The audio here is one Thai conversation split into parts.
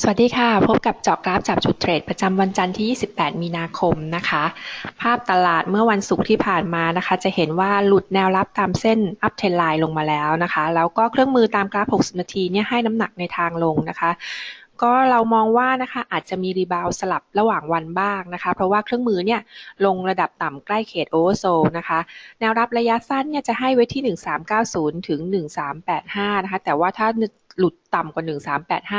สวัสดีค่ะ พบกับเจาะกราฟจับจุดเทรดประจำวันจันทร์ที่ 28 มีนาคมนะคะ ภาพตลาดเมื่อวันศุกร์ที่ผ่านมานะคะ จะเห็นว่าหลุดแนวรับตามเส้นอัพเทรนไลน์ลงมาแล้วนะคะ แล้วก็เครื่องมือตามกราฟ 60 นาทีเนี่ยให้น้ำหนักในทางลงนะคะก็เรามองว่านะคะอาจจะมีรีบาวสลับระหว่างวันบ้างนะคะ เพราะว่าเครื่องมือเนี่ยลงระดับต่ำใกล้เขตโอเวอร์โซนะคะ แนวรับระยะสั้นเนี่ยจะให้ไว้ที่ 1390 ถึง 1385 นะคะ แต่ว่าถ้า หลุดต่ำกว่า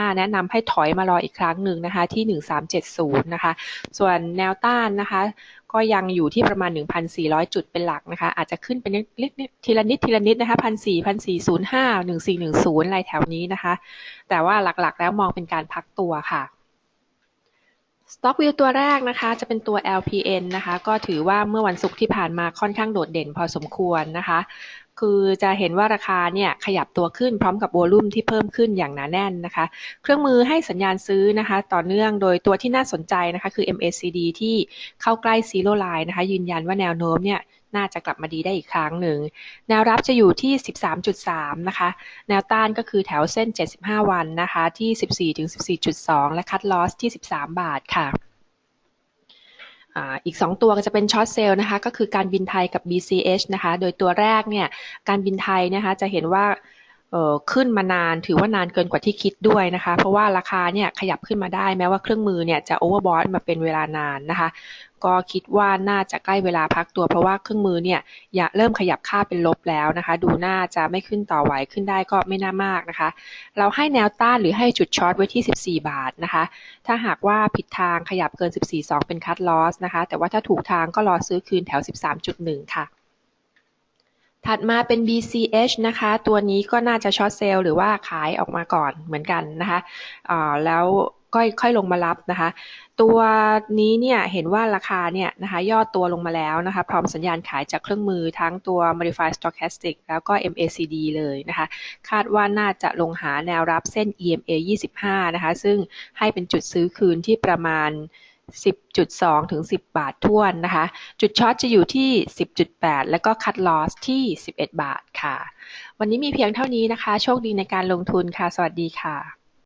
1385 แนะนำให้ถอยมารออีกครั้งหนึ่งนะคะที่ 1370 นะคะ ส่วนแนวต้านนะคะ ก็ยังอยู่ที่ประมาณ 1,400 จุดเป็นหลักนะคะ อาจจะขึ้นเป็นเล็กๆทีละนิดทีละนิดนะคะ1,400 1,405 1,410อะไรแถวนี้นะคะ แต่ว่าหลักๆแล้วมองเป็นการพักตัวค่ะ สต็อกวิวตัวแรกนะคะ จะเป็นตัว LPN นะคะ ก็ถือว่าเมื่อวันศุกร์ที่ผ่านมาค่อนข้างโดดเด่นพอสมควรนะคะ คือจะเห็นว่าราคาเนี่ยขยับตัวขึ้นพร้อมกับโวลุ่มที่เพิ่มขึ้นอย่างหนาแน่นนะคะ เครื่องมือให้สัญญาณซื้อนะคะ ต่อเนื่องโดยตัวที่น่าสนใจนะคะ คือ MACD ที่เข้าใกล้ซีโร่ไลน์นะคะ ยืนยันว่าแนวโน้มเนี่ย น่าจะกลับมาดีได้อีกครั้งหนึ่ง แนวรับจะอยู่ที่ 13.3 นะคะ แนวต้านก็คือแถวเส้น 75 วันนะคะ ที่ 14-14.2 และคัดลอสที่ 13 บาทค่ะอีก 2 ตัวก็จะเป็นช็อตเซลล์นะคะก็คือการบินไทยกับ BCH นะคะ โดยตัวแรกเนี่ยการบินไทยนะคะจะเห็นว่า ขึ้นมานานถือว่านานเกินกว่าที่คิดด้วยนะคะ เพราะว่าราคาเนี่ยขยับขึ้นมาได้แม้ว่าเครื่องมือเนี่ยจะโอเวอร์บอทมาเป็นเวลานานนะคะ ก็คิดว่าน่าจะใกล้เวลาพักตัว เพราะว่าเครื่องมือเนี่ยอยากเริ่มขยับค่าเป็นลบแล้วนะคะ ดูน่าจะไม่ขึ้นต่อไหวขึ้นได้ก็ไม่น่ามากนะคะ เราให้แนวต้านหรือให้จุดช็อตไว้ที่ 14 บาทนะคะ ถ้าหากว่าผิดทางขยับเกิน 14.2 เป็นคัตลอสนะคะ แต่ว่าถ้าถูกทางก็รอซื้อคืนแถว 13.1 ค่ะ ถัดมาเป็น BCH นะคะ ตัวนี้ก็น่าจะช็อตเซลล์หรือว่าขายออกมาก่อนเหมือนกันนะคะแล้วก็ค่อยลงมารับนะคะ ตัวนี้เนี่ยเห็นว่าราคาเนี่ยนะคะย่อตัวลงมาแล้วนะคะ พร้อมสัญญาณขายจากเครื่องมือทั้งตัว Modified Stochastic แล้วก็ MACD เลยนะคะ คาดว่าน่าจะลงหาแนวรับเส้น EMA 25 นะคะ ซึ่งให้เป็นจุดซื้อคืนที่ประมาณ 10.2 ถึง 10 บาทท่วนนะคะ จุดช็อตจะอยู่ที่ 10.8 แล้วก็คัดลอสที่ 11 บาทค่ะ วันนี้มีเพียงเท่านี้นะคะ โชคดีในการลงทุนค่ะ สวัสดีค่ะ